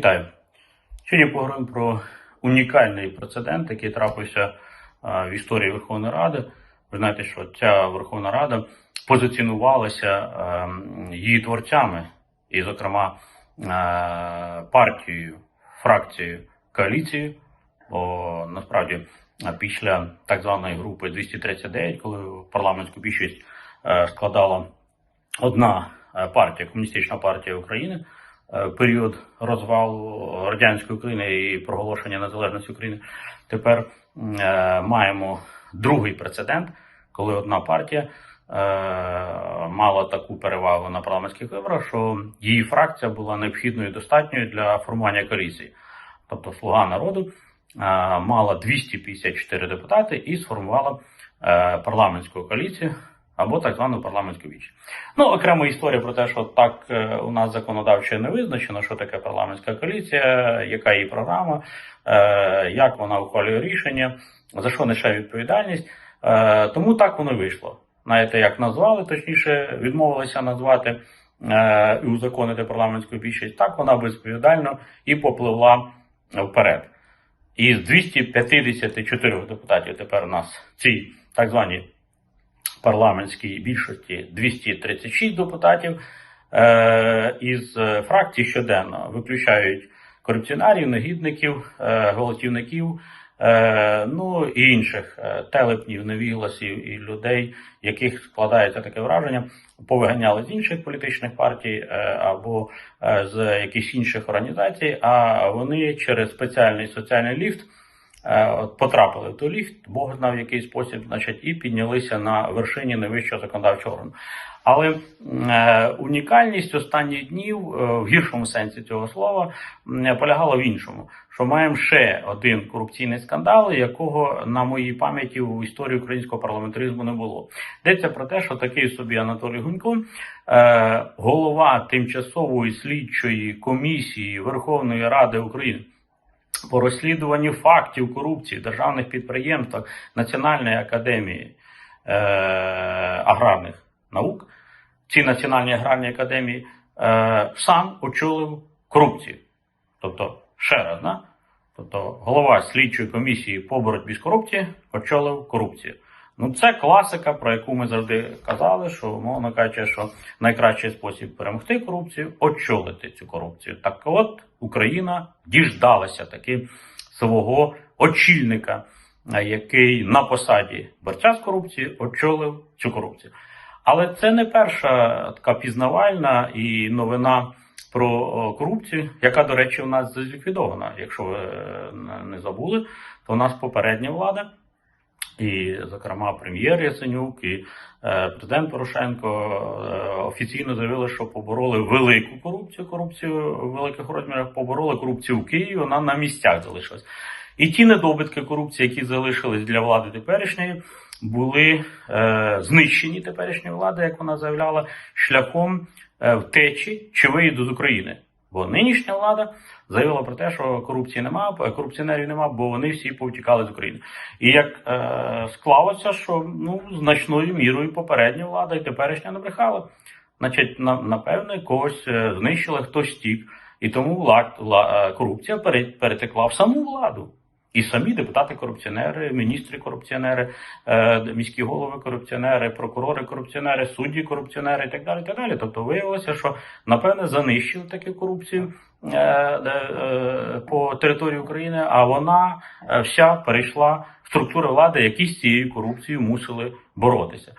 Вітаю. Сьогодні поговоримо про унікальний прецедент, який трапився в історії Верховної Ради. Ви знаєте, що ця Верховна Рада позиціонувалася її творцями, і, зокрема, партією, фракцією, коаліцією. Бо насправді після так званої групи 239, коли парламентську більшість складала одна партія, Комуністична партія України, період розвалу радянської України і проголошення незалежності України. Тепер е, маємо другий прецедент, коли одна партія е, мала таку перевагу на парламентських виборах, що її фракція була необхідною і достатньою для формування коаліції. Тобто Слуга народу е, мала 254 депутати і сформувала е, парламентську коаліцію або так звану парламентську віч. Ну, окрема історія про те, що так е, у нас законодавчо не визначено, що таке парламентська коаліція, яка її програма, е, як вона ухвалює рішення, за що несе відповідальність. Е, Тому так воно й вийшло. Знаєте, як назвали, точніше, відмовилися назвати і узаконити парламентську більшість, так вона безвідповідально і попливла вперед. Із 254 депутатів тепер у нас ці так звані парламентській більшості 236 депутатів. Е, із е, фракцій щоденно виключають корупціонерів, негідників, е, гвалтівників, е, ну і інших телепнів, невігласів і людей, яких складається таке враження, повиганяли з інших політичних партій або з якихось інших організацій, а вони через спеціальний соціальний ліфт. Е, от Потрапили в той ліфт, Бог знав в який спосіб, значить, і піднялися на вершині найвищого законодавчого органу. Але е, унікальність останніх днів е, в гіршому сенсі цього слова м, полягала в іншому, що маємо ще один корупційний скандал, якого на моїй пам'яті в історії українського парламентаризму не було. Йдеться про те, що такий собі Анатолій Гунько, е, голова тимчасової слідчої комісії Верховної Ради України по розслідуванню фактів корупції в державних підприємствах Національної академії е, аграрних наук, ці Національні аграрні академії, е, сам очолив корупцію. Тобто, ще раз, да? тобто голова слідчої комісії по боротьбі з корупцією очолив корупцію. Ну, це класика, про яку ми завжди казали, що мовно кажучи, що найкращий спосіб перемогти корупцію очолити цю корупцію. Так от Україна діждалася таки свого очільника, е, який на посаді борця з корупцією очолив цю корупцію. Але це не перша така пізнавальна і новина про корупцію, яка, до речі, у нас зліквідована. Якщо ви е, не забули, то у нас попередня влада. І, зокрема, прем'єр Яценюк і е, президент Порошенко е, офіційно заявили, що побороли велику корупцію, корупцію в великих розмірах, побороли корупцію в Києві, вона на місцях залишилась. І ті недобитки корупції, які залишились для влади теперішньої, були е, знищені теперішньої влади, як вона заявляла, шляхом е, втечі чи виїзду з України. Бо нинішня влада заявила про те, що корупції нема, е, корупціонерів нема, бо вони всі повтікали з України. І як е, склалося, що ну значною мірою попередня влада і теперішня набрехала. Значить, на, напевне, когось е, знищили, хтось тік. І тому влад, вла- е, корупція пере- перетекла в саму владу. І самі депутати-корупціонери, міністри корупціонери, е, міські голови корупціонери, прокурори корупціонери, судді корупціонери і так далі. Так далі. Тобто виявилося, що напевне занищили таку корупцію е, е, по території України, а вона вся перейшла в структури влади, які з цією корупцією мусили боротися.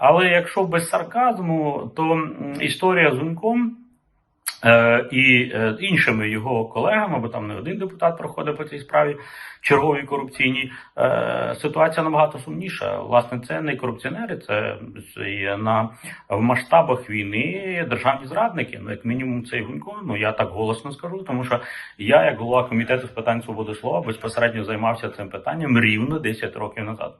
Але якщо без сарказму, то історія з Гуньком е, і е, іншими його колегами, бо там не один депутат проходить по цій справі, черговій корупційній, е, ситуація набагато сумніша. Власне, це не корупціонери, це на в масштабах війни державні зрадники. Ну, як мінімум, цей Гунько, ну я так голосно скажу, тому що я, як голова комітету з питань свободи слова, безпосередньо займався цим питанням рівно 10 років назад.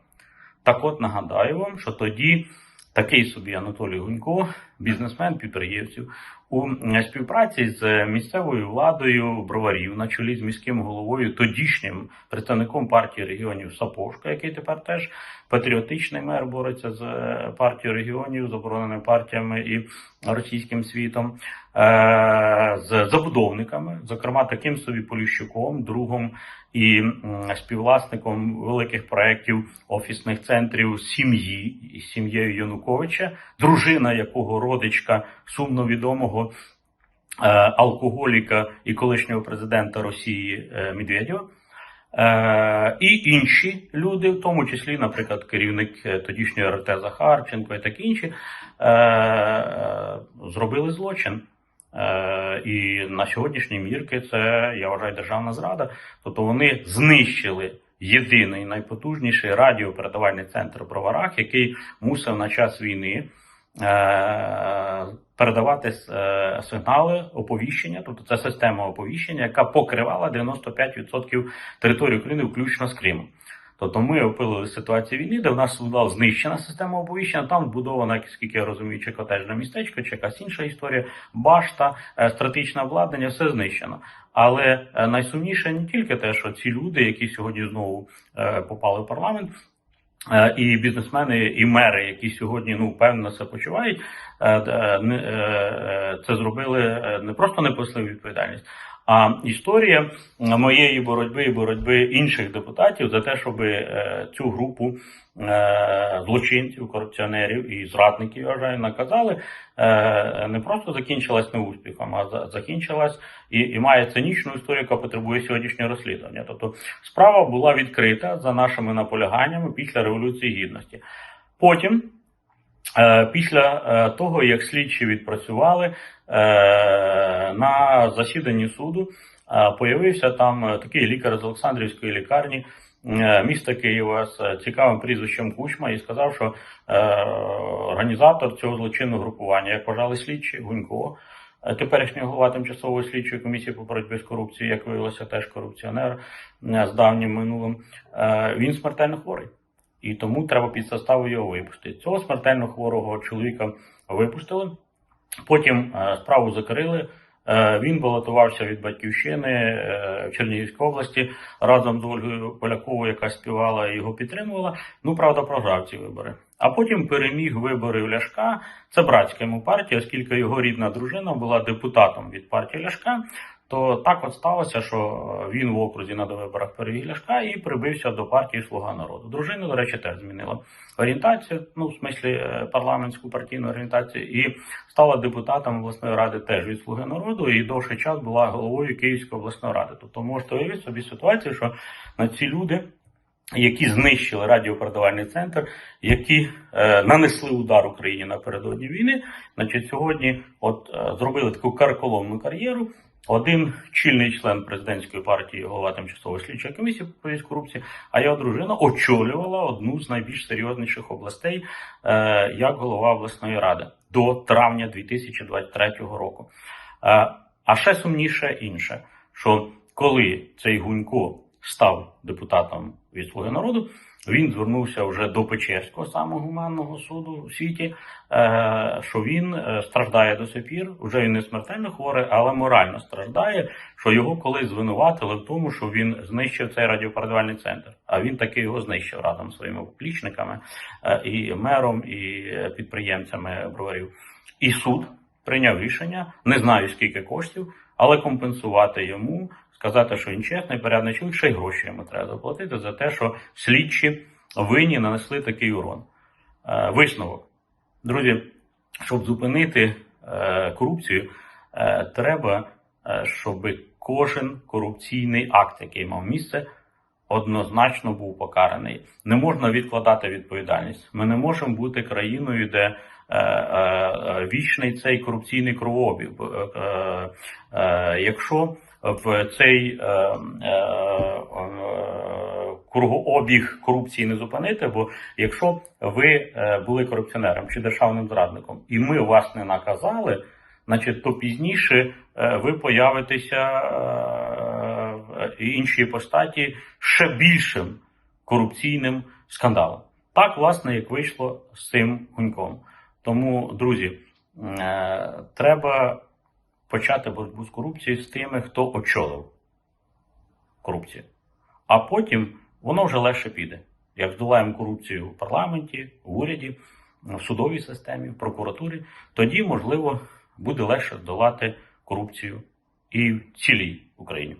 Так от нагадаю вам, що тоді такий собі Анатолій Гунько, бізнесмен, підприємців, у е, співпраці з місцевою владою броварів на чолі з міським головою, тодішнім представником партії регіонів Сапожка, який тепер теж патріотичний мер бореться з е, партією регіонів, забороненими партіями і російським світом, е, з забудовниками, зокрема таким собі Поліщуком, другом і співвласником великих проєктів офісних центрів сім'ї із сім'єю Януковича, дружина якого родичка сумно відомого е, алкоголіка і колишнього президента Росії е, Медведєва. Е, і інші люди, в тому числі, наприклад, керівник тодішньої РТ Захарченко і такі інші, зробили злочин. І на сьогоднішні мірки це, я вважаю, державна зрада. Тобто вони знищили єдиний найпотужніший радіопередавальний центр Броварах, який мусив на час війни передавати е, сигнали оповіщення, тобто це система оповіщення, яка покривала 95% території України, включно з Кримом. Тобто ми опилили ситуацію війни, де в нас була знищена система оповіщення, там вбудована, скільки я розумію, чи котежне містечко, чи якась інша історія, башта, е, стратегічне обладнання, все знищено. Але е, найсумніше не тільки те, що ці люди, які сьогодні знову е, попали в парламент, е, і бізнесмени, і мери, які сьогодні ну впевнено це почувають, е, е, не- е, е, це зробили е, не просто не відповідальність. А історія моєї боротьби і боротьби інших депутатів за те, щоб е, цю групу е, злочинців, корупціонерів і зрадників, я вважаю, наказали, е, не просто закінчилась неуспіхом, а закінчилась і, і має цинічну історію, яка потребує сьогоднішнього розслідування. Тобто справа була відкрита за нашими наполяганнями після Революції Гідності. Потім, після е, того, як слідчі відпрацювали е, на засіданні суду, е, появився там е, такий лікар з Олександрівської лікарні. е, Міста Києва з е, цікавим прізвищем Кучма і сказав, що е, організатор цього злочинного групування, як вважали слідчі, Гунько, е, теперішній голова тимчасової слідчої комісії по боротьбі з корупцією, як виявилося, теж корупціонер е, з давнім минулим, е, він смертельно хворий. І тому треба під заставу його випустити. Цього смертельно хворого чоловіка випустили. Потім е, справу закрили. Е, Він балотувався від батьківщини е, в Чернігівській області разом з Ольгою Поляковою, яка співала і його підтримувала. Ну, правда, програв ці вибори. А потім переміг вибори Ляшка. Це братська йому партія, оскільки його рідна дружина була депутатом від партії Ляшка. То так от сталося, що він в окрузі на довиборах переміг Ляшка і прибився до партії Слуга народу. Дружина, до речі, теж змінила орієнтацію, ну в смислі е, парламентську партійну орієнтацію, і стала депутатом обласної ради теж від Слуги народу, і довший час була головою Київської обласної ради. Тобто можете уявити собі ситуацію, що на ці люди. Які знищили радіопередавальний центр, які е, нанесли удар Україні напередодні війни, значить сьогодні, от е, зробили таку карколомну кар'єру. Один чільний член президентської партії, голова тимчасової слідчої комісії по боротьбі з корупцією, а його дружина очолювала одну з найбільш серйозніших областей е, як голова обласної ради до травня 2023 року. Е, а ще сумніше інше, що коли цей Гунько став депутатом від Слуги народу, він звернувся вже до Печерського самого гуманного суду у світі, е, що він е, страждає до сих пір. Вже він не смертельно хворий, але морально страждає, що його колись звинуватили в тому, що він знищив цей радіопередавальний центр. А він таки його знищив разом з своїми поплічниками е, і мером, і підприємцями броварів. І суд прийняв рішення, не знаю скільки коштів, але компенсувати йому, сказати, що він чесний, порядний чоловік, ще й гроші йому треба заплатити за те, що слідчі винні нанесли такий урон. Е, Висновок. Друзі, щоб зупинити е, корупцію, е, треба, щоб кожен корупційний акт, який мав місце, однозначно був покараний. Не можна відкладати відповідальність. Ми не можемо бути країною, де вічний цей корупційний кровообіг. Якщо в цей е, е, е, кругообіг корупції не зупинити, бо якщо ви були корупціонером чи державним зрадником, і ми вас не наказали, значить, то пізніше ви появитеся в іншій постаті ще більшим корупційним скандалом. Так, власне, як вийшло з цим гуньком. Тому, друзі, треба почати боротьбу з корупцією з тими, хто очолив корупцію. А потім воно вже легше піде. Як здолаємо корупцію в парламенті, в уряді, в судовій системі, в прокуратурі, тоді, можливо, буде легше здолати корупцію і в цілій Україні.